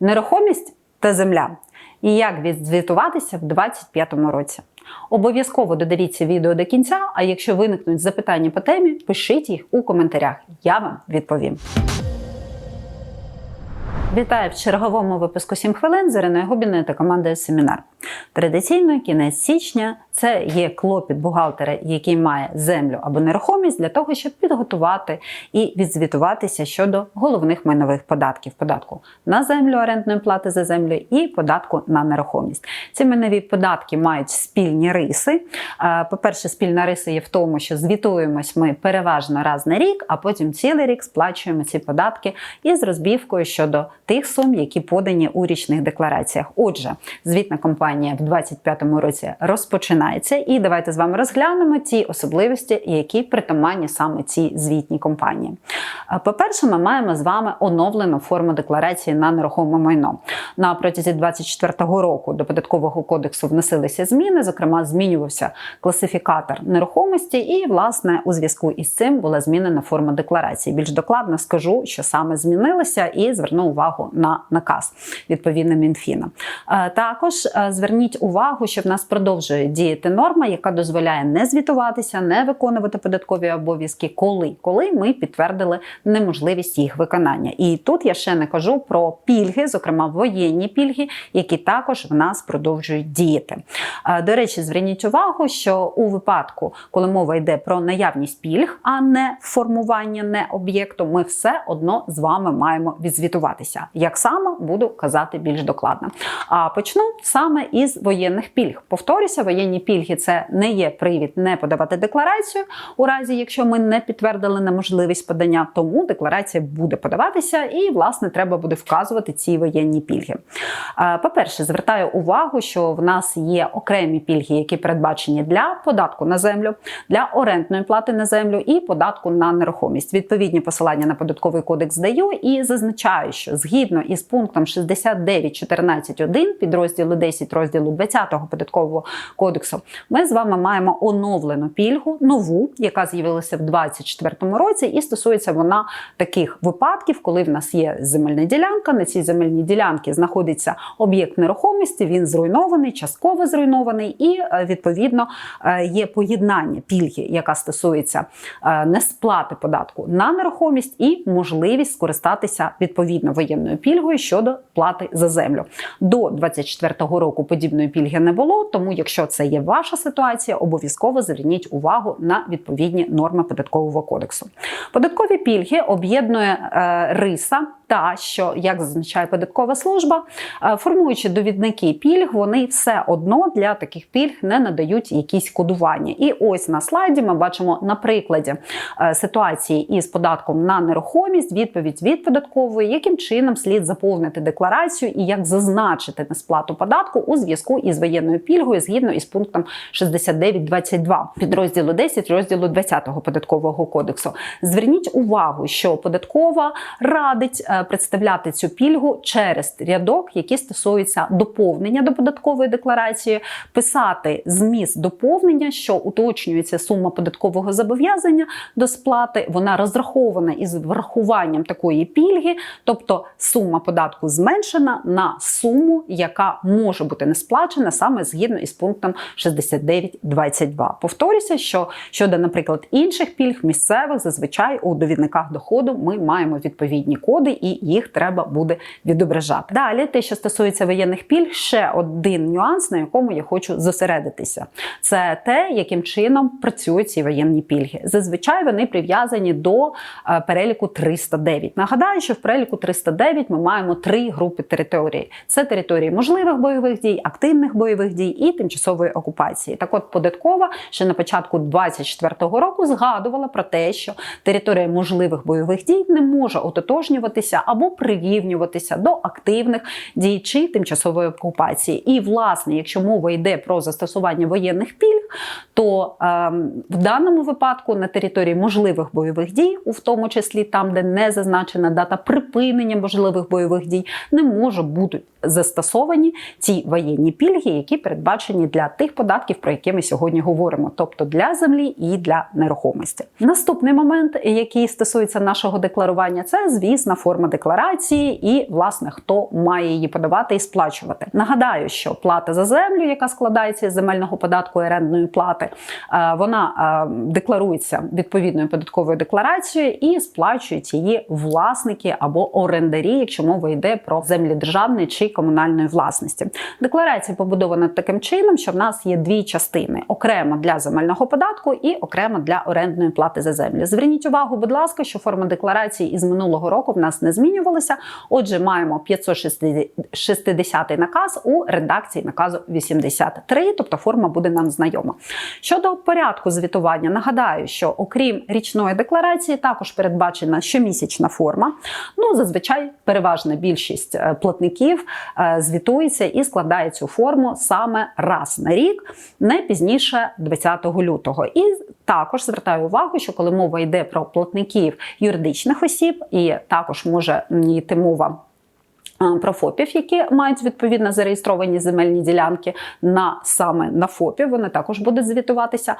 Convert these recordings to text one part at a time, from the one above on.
нерухомість та земля. І як відзвітуватися в 2025 році. Обов'язково додивіться відео до кінця, а якщо виникнуть запитання по темі, пишіть їх у коментарях. Я вам відповім. Вітаю в черговому випуску 7 хвилин з Іриною Губіною та командою Семінар. Традиційно кінець січня це є клопіт бухгалтера, який має землю або нерухомість для того, щоб підготувати і відзвітуватися щодо головних майнових податків: податку на землю, орендної плати за землю і податку на нерухомість. Ці майнові податки мають спільні риси. Е, По-перше, спільна риса є в тому, що звітуємось ми переважно раз на рік, а потім цілий рік сплачуємо ці податки із розбівкою щодо тих сум, які подані у річних деклараціях. Отже, звітна компанія в 2025 році розпочинається, і давайте з вами розглянемо ті особливості, які притаманні саме цій звітній компанії. Е, По-перше, ми маємо з вами оновлену форму декларації на нерухоме майно. На протязі 2024 року до податкового кодексу вносилися зміни. Зокрема, змінювався класифікатор нерухомості, і власне у зв'язку із цим була змінена форма декларації. Більш докладно скажу, що саме змінилося, і зверну увагу на наказ відповідно Мінфіна. Е, Також е, зверніть увагу, що в нас продовжує діяти норма, яка дозволяє не звітуватися, не виконувати податкові обов'язки, коли, коли ми підтвердили неможливість їх виконання. І тут я ще не кажу про пільги, зокрема воєнні пільги, які також в нас продовжують діяти. До речі, зверніть увагу, що у випадку, коли мова йде про наявність пільг, а не формування не об'єкту, ми все одно з вами маємо відзвітуватися. Як саме буду казати більш докладно. А почну саме із воєнних пільг. Повторюся, воєнні пільги це не є привід не подавати декларацію, у разі якщо ми не підтвердили неможливість подання, тому декларація буде подаватися, і власне треба буде вказувати ці воєнні пільги. По-перше, звертаю увагу, що в нас є окремі пільги, які передбачені для податку на землю, для орендної плати на землю і податку на нерухомість. Відповідні посилання на податковий кодекс даю і зазначаю, що згідно із пунктом 69.14.1 підрозділу 10 розділу 20 податкового кодексу, ми з вами маємо оновлену пільгу, нову, яка з'явилася в 2024 році, і стосується вона таких випадків, коли в нас є земельна ділянка. На цій земельній ділянці знаходиться об'єкт нерухомості, він зруйнований, частково зруйнований, і е, відповідно е, є поєднання пільги, яка стосується е, несплати податку на нерухомість, і можливість скористатися відповідно воєнною пільгою щодо плати за землю. До 2024 року подібної пільги не було. Тому, якщо це є ваша ситуація, обов'язково зверніть увагу на відповідні норми податкового кодексу. Податкові пільги об'єднує е, риса. Та що, як зазначає податкова служба, е, формуючи довідники пільг, вони все одно для таких пільг не надають якісь кодування. І ось на слайді ми бачимо на прикладі е, ситуації із податком на нерухомість, відповідь від податкової, яким чином слід заповнити декларацію і як зазначити несплату податку у зв'язку із воєнною пільгою згідно із пунктом 69.22 підрозділу 10 розділу 20 податкового кодексу. Зверніть увагу, що податкова радить е, представляти цю пільгу через рядок, який стосується доповнення до податкової декларації, писати зміст доповнення, що уточнюється сума податкового зобов'язання до сплати. Вона розрахована із врахуванням такої пільги, тобто сума податку зменшена на суму, яка може бути не сплачена саме згідно із пунктом 69.22. Повторюся, що щодо, наприклад, інших пільг місцевих, зазвичай у довідниках доходу ми маємо відповідні коди, і їх треба буде відображати. Далі, те, що стосується воєнних пільг, ще один нюанс, на якому я хочу зосередитися, це те, яким чином працюють ці воєнні пільги. Зазвичай вони прив'язані до е, переліку 309. Нагадаю, що в переліку 309 ми маємо три групи території: це території можливих бойових дій, активних бойових дій і тимчасової окупації. Так, от податкова ще на початку 2024 року згадувала про те, що територія можливих бойових дій не може ототожнюватися або прирівнюватися до активних дій чи тимчасової окупації. І, власне, якщо мова йде про застосування воєнних пільг, то е, в даному випадку на території можливих бойових дій, у тому числі там, де не зазначена дата припинення можливих бойових дій, не може бути застосовані ці воєнні пільги, які передбачені для тих податків, про які ми сьогодні говоримо, тобто для землі і для нерухомості. Наступний момент, який стосується нашого декларування, це звісна форма декларації, і власне хто має її подавати і сплачувати. Нагадаю, що плата за землю, яка складається з земельного податку і орендної плати, е, вона е, декларується відповідною податковою декларацією і сплачують її власники або орендарі, якщо мова йде про землі державної чи комунальної власності. Декларація побудована таким чином, що в нас є дві частини: окремо для земельного податку і окремо для орендної плати за землю. Зверніть увагу, будь ласка, що форма декларації із минулого року в нас не змінювалася. Отже, маємо 560 наказ у редакції наказу 83, тобто форма буде нам знайома. Щодо порядку звітування, нагадаю, що окрім річної декларації, також передбачена щомісячна форма. Ну, зазвичай переважна більшість е, платників е, звітується і складає цю форму саме раз на рік, не пізніше 20 лютого. І також звертаю увагу, що коли мова йде про платників юридичних осіб, і також може йти мова. Е, про ФОПів, які мають відповідно зареєстровані земельні ділянки на саме на ФОПі, вони також будуть звітуватися.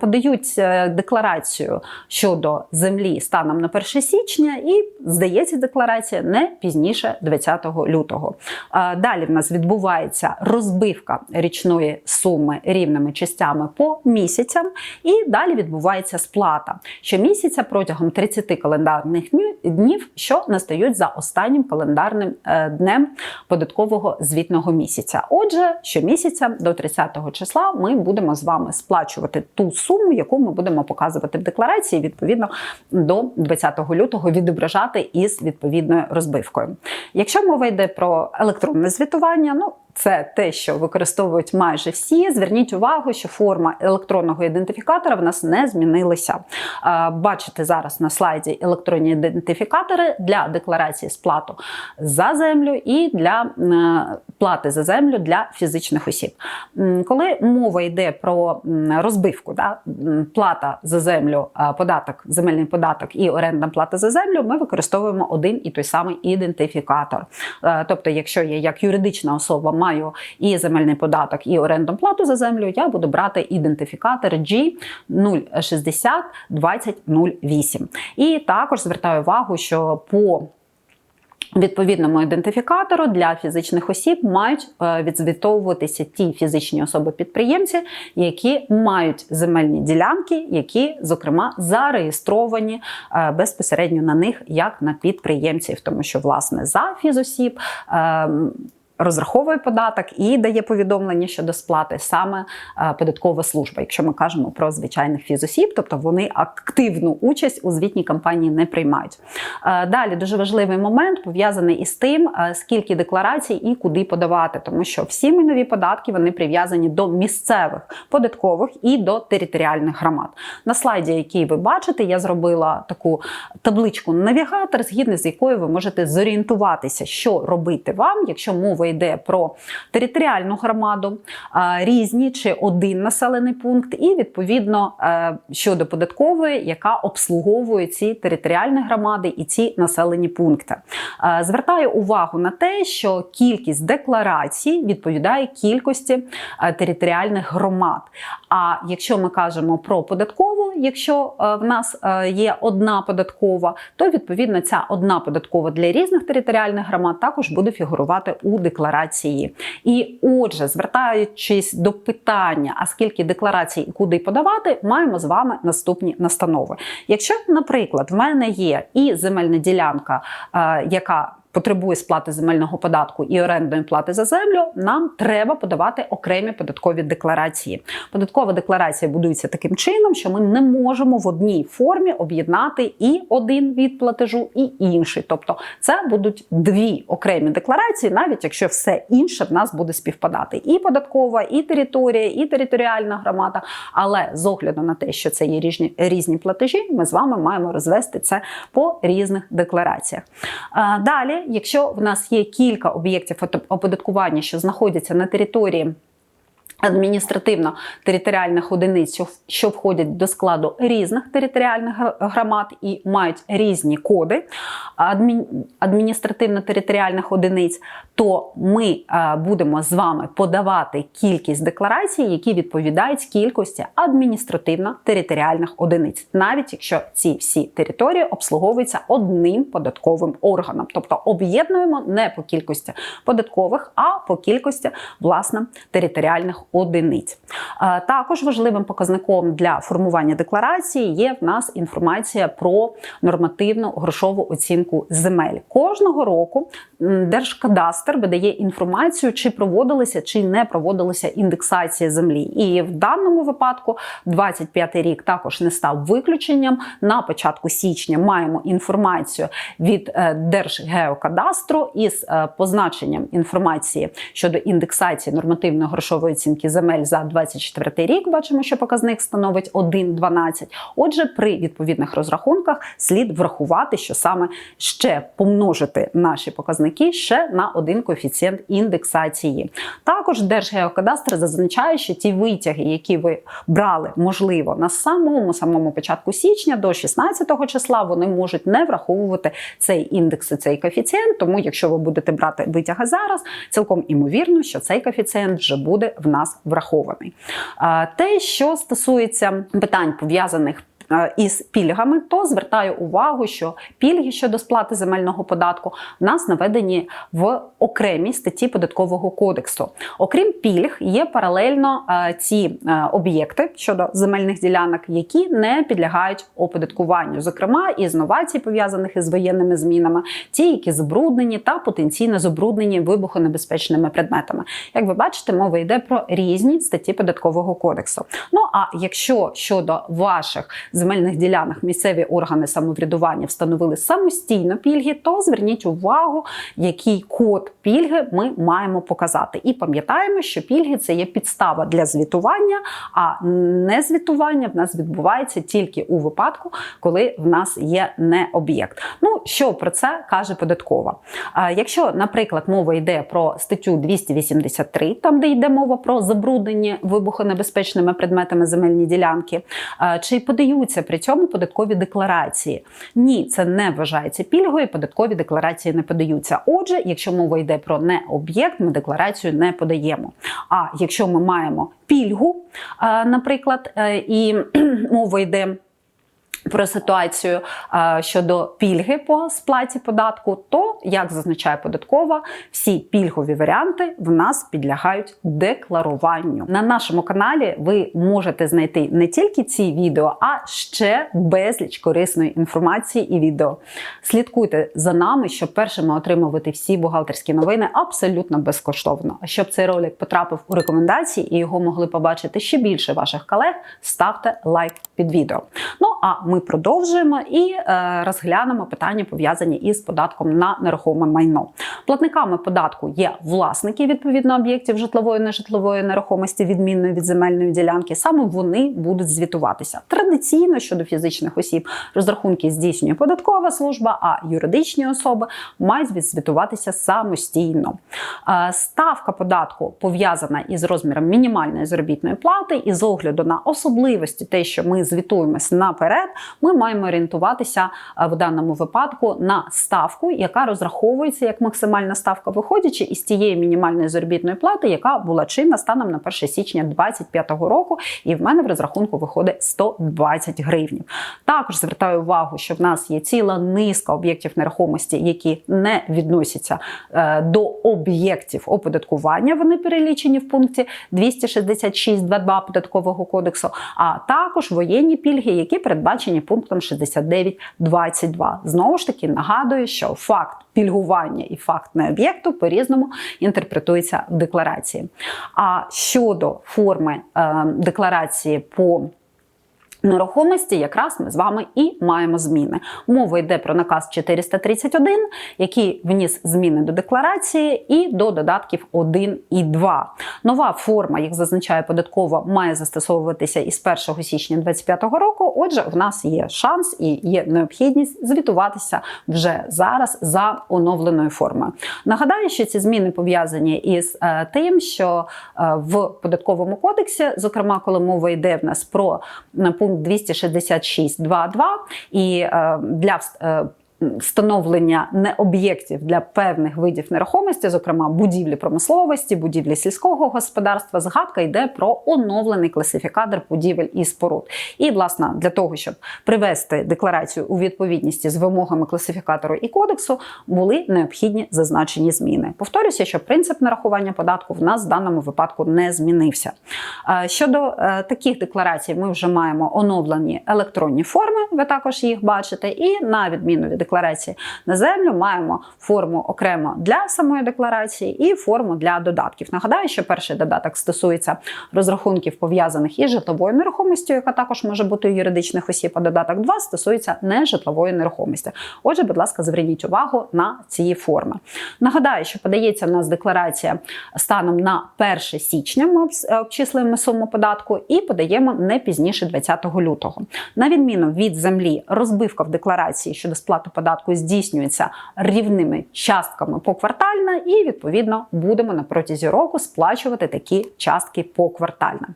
Подають е, декларацію щодо землі станом на 1 січня, і здається декларація не пізніше 20 лютого. Е, далі в нас відбувається розбивка річної суми рівними частями по місяцям, і далі відбувається сплата щомісяця протягом 30 календарних днів, що настають за останнім календарним днем податкового звітного місяця. Отже, щомісяця до 30 числа ми будемо з вами сплачувати ту суму, яку ми будемо показувати в декларації, відповідно до 20 лютого відображати із відповідною розбивкою. Якщо мова йде про електронне звітування, ну це те, що використовують майже всі. Зверніть увагу, що форма електронного ідентифікатора в нас не змінилася. Бачите зараз на слайді електронні ідентифікатори для декларації сплату за землю і для е, плати за землю для фізичних осіб. Коли мова йде про розбивку, да, плата за землю, податок, земельний податок і орендна плата за землю, ми використовуємо один і той самий ідентифікатор. Е, тобто, якщо я як юридична особа маю і земельний податок, і орендну плату за землю, я буду брати ідентифікатор G 060 2008. І також звертаю увагу, що по Відповідному ідентифікатору для фізичних осіб мають е, відзвітовуватися ті фізичні особи-підприємці, які мають земельні ділянки, які, зокрема, зареєстровані е, безпосередньо на них як на підприємців, тому що власне за фізосіб ем, розраховує податок і дає повідомлення щодо сплати саме е, податкова служба, якщо ми кажемо про звичайних фізосіб, тобто вони активну участь у звітній кампанії не приймають. Е, далі дуже важливий момент пов'язаний із тим, е, скільки декларацій і куди подавати, тому що всі майнові податки вони прив'язані до місцевих податкових і до територіальних громад. На слайді, який ви бачите, я зробила таку табличку навігатор, згідно з якою ви можете зорієнтуватися, що робити вам, якщо мова йде про територіальну громаду, різні чи один населений пункт, і відповідно е, щодо податкової, яка обслуговує ці територіальні громади і ці населені пункти. Е, звертаю увагу на те, що кількість декларацій відповідає кількості е, територіальних громад. А якщо ми кажемо про податкову, якщо в нас є одна податкова, то відповідно ця одна податкова для різних територіальних громад також буде фігурувати у декларації декларації. І отже, звертаючись до питання, а скільки декларацій і куди подавати, маємо з вами наступні настанови. Якщо, наприклад, в мене є і земельна ділянка, е, яка потребує сплати земельного податку і орендної плати за землю, нам треба подавати окремі податкові декларації. Податкова декларація будується таким чином, що ми не можемо в одній формі об'єднати і один від платежу, і інший. Тобто, це будуть дві окремі декларації, навіть якщо все інше в нас буде співпадати. І податкова, і територія, і територіальна громада. Але з огляду на те, що це є різні, різні платежі, ми з вами маємо розвести це по різних деклараціях. Далі якщо в нас є кілька об'єктів оподаткування, що знаходяться на території адміністративно-територіальних одиниць, що- входять до складу різних територіальних громад і мають різні коди адміністративно-територіальних одиниць, то ми е, будемо з вами подавати кількість декларацій, які відповідають кількості адміністративно-територіальних одиниць, навіть якщо ці всі території обслуговуються одним податковим органом, тобто об'єднуємо не по кількості податкових, а по кількості власне територіальних одиниць. Також важливим показником для формування декларації є в нас інформація про нормативну грошову оцінку земель. Кожного року Держкадастр видає інформацію, чи проводилися чи не проводилися індексація землі. І в даному випадку 25 рік також не став виключенням. На початку січня маємо інформацію від е, Держгеокадастру із е, позначенням інформації щодо індексації нормативної грошової оцінки земель за 24 рік. Бачимо, що показник становить 1,12. Отже, при відповідних розрахунках слід врахувати, що саме ще помножити наші показники ще на один коефіцієнт індексації. Також Держгеокадастр зазначає, що ті витяги, які ви брали, можливо, на самому самому початку січня до 16 числа, вони можуть не враховувати цей індекс і цей коефіцієнт. Тому, якщо ви будете брати витяги зараз, цілком імовірно, що цей коефіцієнт вже буде в нас врахований. Те, що стосується питань пов'язаних із пільгами, то звертаю увагу, що пільги щодо сплати земельного податку в нас наведені в окремій статті податкового кодексу. Окрім пільг, є паралельно е, ці е, об'єкти щодо земельних ділянок, які не підлягають оподаткуванню, зокрема із новацій, пов'язаних із воєнними змінами, ті, які забруднені та потенційно забруднені вибухонебезпечними предметами. Як ви бачите, мова йде про різні статті податкового кодексу. Ну а якщо щодо ваших земельних ділянок місцеві органи самоврядування встановили самостійно пільги, то зверніть увагу, який код пільги ми маємо показати. І пам'ятаємо, що пільги це є підстава для звітування, а не звітування в нас відбувається тільки у випадку, коли в нас є не об'єкт. Ну що про це каже податкова? Якщо, наприклад, мова йде про статтю 283, там де йде мова про забруднення вибухонебезпечними предметами земельні ділянки, чи подаються при цьому податкові декларації? Ні, це не вважається пільгою, податкові декларації не подаються. Отже, якщо мова йде про не об'єкт, ми декларацію не подаємо. А якщо ми маємо пільгу, наприклад, е, і мова йде. Про ситуацію е, щодо пільги по сплаті податку, то як зазначає податкова, всі пільгові варіанти в нас підлягають декларуванню. На нашому каналі ви можете знайти не тільки ці відео, а ще безліч корисної інформації і відео. Слідкуйте за нами, щоб першими отримувати всі бухгалтерські новини абсолютно безкоштовно. А щоб цей ролик потрапив у рекомендації і його могли побачити ще більше ваших колег, ставте лайк під відео. Ну а ми продовжуємо і е, розглянемо питання пов'язані із податком на нерухоме майно. Платниками податку є власники відповідно об'єктів житлової нежитлової нерухомості, відмінної від земельної ділянки. Саме вони будуть звітуватися. Традиційно щодо фізичних осіб розрахунки здійснює податкова служба, а юридичні особи мають відзвітуватися самостійно. Е, ставка податку пов'язана із розміром мінімальної заробітної плати, і з огляду на особливості, те, що ми звітуємося наперед, ми маємо орієнтуватися е, в даному випадку на ставку, яка розраховується як максимальна ставка, виходячи із тієї мінімальної заробітної плати, яка була чинна станом на 1 січня 2025 року, і в мене в розрахунку виходить 120 гривень. Також звертаю увагу, що в нас є ціла низка об'єктів нерухомості, які не відносяться е, до об'єктів оподаткування. Вони перелічені в пункті 266.2.2 податкового кодексу, а також воєнні пільги, які передбачені пунктом 69.22. Знову ж таки нагадую, що факт пільгування і факт не об'єкту по-різному інтерпретується в декларації. А щодо форми е, декларації по Нерухомості якраз ми з вами і маємо зміни. Мова йде про наказ 431, який вніс зміни до декларації і до додатків 1 і 2. Нова форма, як зазначає податкова, має застосовуватися із 1 січня 2025 року. Отже, в нас є шанс і є необхідність звітуватися вже зараз за оновленою формою. Нагадаю, що ці зміни пов'язані із е, тим, що е, в податковому кодексі, зокрема, коли мова йде в нас про пункт 266.2.2 і е, для вс- Встановлення не об'єктів для певних видів нерухомості, зокрема будівлі промисловості, будівлі сільського господарства, згадка йде про оновлений класифікатор будівель і споруд. І, власне, для того, щоб привести декларацію у відповідність з вимогами класифікатору і кодексу, були необхідні зазначені зміни. Повторюся, що принцип нарахування податку в нас в даному випадку не змінився. Е, Щодо е, таких декларацій, ми вже маємо оновлені електронні форми, ви також їх бачите, і на відміну від декларації на землю маємо форму окремо для самої декларації і форму для додатків. Нагадаю, що перший додаток стосується розрахунків пов'язаних із житловою нерухомістю, яка також може бути у юридичних осіб, а додаток 2 стосується нежитлової нерухомості. Отже, будь ласка, зверніть увагу на ці форми. Нагадаю, що подається в нас декларація станом на 1 січня. Ми обс- обчислюємо суму податку і подаємо не пізніше 20 лютого. На відміну від землі, розбивка в декларації щодо сплати податку здійснюється рівними частками поквартально, і відповідно будемо на протязі року сплачувати такі частки поквартально.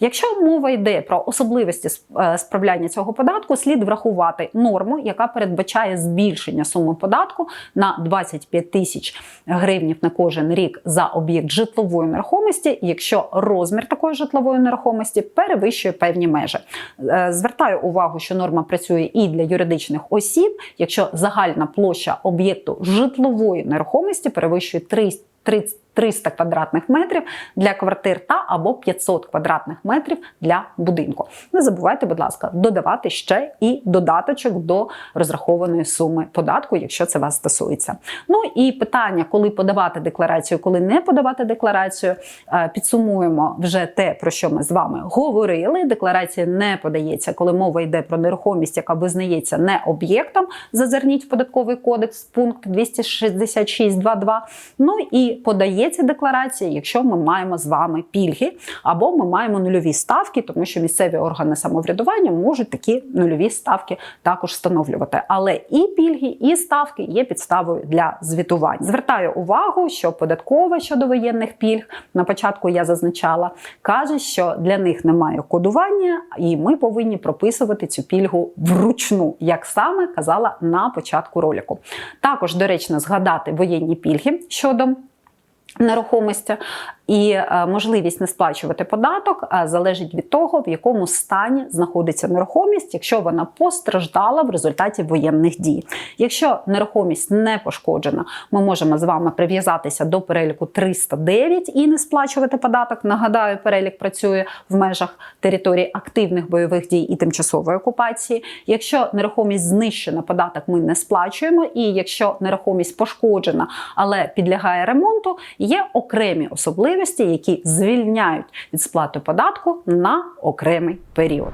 Якщо мова йде про особливості е, справляння цього податку, слід врахувати норму, яка передбачає збільшення суми податку на 25 тисяч гривнів на кожен рік за об'єкт житлової нерухомості, якщо розмір такої житлової нерухомості перевищує певні межі. Е, Звертаю увагу, що норма працює і для юридичних осіб, якщо загальна площа об'єкту житлової нерухомості перевищує 300 30 300 квадратних метрів для квартир та або 500 квадратних метрів для будинку. Не забувайте, будь ласка, додавати ще і додаточок до розрахованої суми податку, якщо це вас стосується. Ну і питання, коли подавати декларацію, коли не подавати декларацію, е, підсумуємо вже те, про що ми з вами говорили. Декларація не подається, коли мова йде про нерухомість, яка визнається не об'єктом. Зазирніть в податковий кодекс, пункт 266.2.2. Ну і подається декларація, якщо ми маємо з вами пільги або ми маємо нульові ставки, тому що місцеві органи самоврядування можуть такі нульові ставки також встановлювати. Але і пільги, і ставки є підставою для звітування. Звертаю увагу, що податкова щодо воєнних пільг на початку я зазначала, каже, що для них немає кодування, і ми повинні прописувати цю пільгу вручну, як саме казала на початку ролику. Також доречно згадати воєнні пільги щодо нерухомості. І е, можливість не сплачувати податок залежить від того, в якому стані знаходиться нерухомість, якщо вона постраждала в результаті воєнних дій. Якщо нерухомість не пошкоджена, ми можемо з вами прив'язатися до переліку 309 і не сплачувати податок. Нагадаю, перелік працює в межах території активних бойових дій і тимчасової окупації. Якщо нерухомість знищена, податок ми не сплачуємо. І якщо нерухомість пошкоджена, але підлягає ремонту, є окремі особливості, які звільняють від сплати податку на окремий період.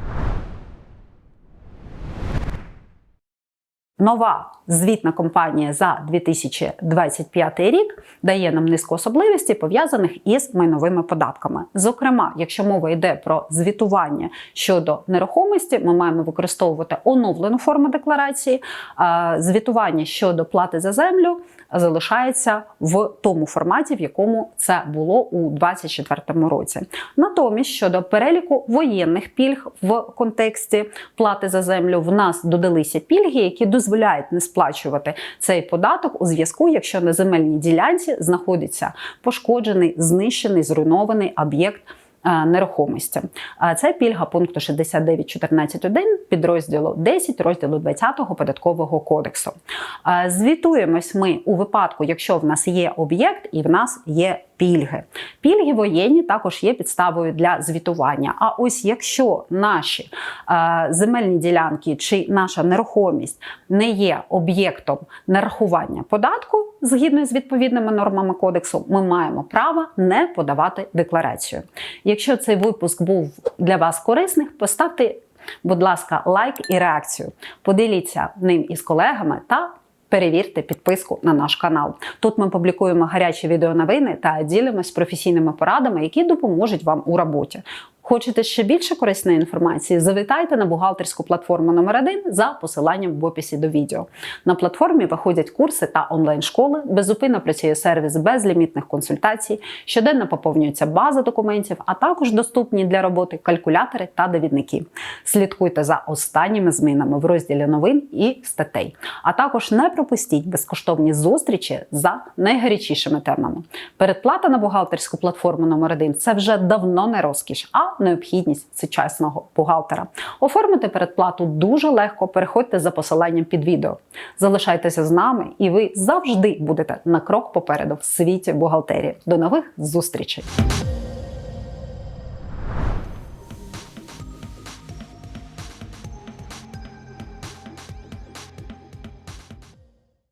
Нова звітна кампанія за 2025 рік дає нам низку особливостей, пов'язаних із майновими податками. Зокрема, якщо мова йде про звітування щодо нерухомості, ми маємо використовувати оновлену форму декларації. Звітування щодо плати за землю залишається в тому форматі, в якому це було у 2024 році. Натомість щодо переліку воєнних пільг в контексті плати за землю, в нас додалися пільги, які дозволяють не сплачувати цей податок у зв'язку, якщо на земельній ділянці знаходиться пошкоджений, знищений, зруйнований об'єкт. Е, Нерухомості. Це пільга пункту 69.14.1 підрозділу 10 розділу 20 податкового кодексу. Е, Звітуємось ми у випадку, якщо в нас є об'єкт і в нас є пільги. Пільги воєнні також є підставою для звітування. А ось якщо наші е, земельні ділянки чи наша нерухомість не є об'єктом нарахування податку згідно з відповідними нормами кодексу, ми маємо право не подавати декларацію. Якщо цей випуск був для вас корисний, поставте Будь ласка, лайк і реакцію. Поділіться ним із колегами та перевірте підписку на наш канал. Тут ми публікуємо гарячі відеоновини та ділимось професійними порадами, які допоможуть вам у роботі. Хочете ще більше корисної інформації? Завітайте на бухгалтерську платформу номер 1 за посиланням в описі до відео. На платформі виходять курси та онлайн-школи, безупинно працює сервіс безлімітних консультацій, щоденно поповнюється база документів, а також доступні для роботи калькулятори та довідники. Слідкуйте за останніми змінами в розділі новин і статей. А також не пропустіть безкоштовні зустрічі за найгарячішими темами. Передплата на бухгалтерську платформу номер 1 це вже давно не розкіш, а необхідність сучасного бухгалтера. Оформити передплату дуже легко. Переходьте за посиланням під відео. Залишайтеся з нами, і ви завжди будете на крок попереду в світі бухгалтерії. До нових зустрічей!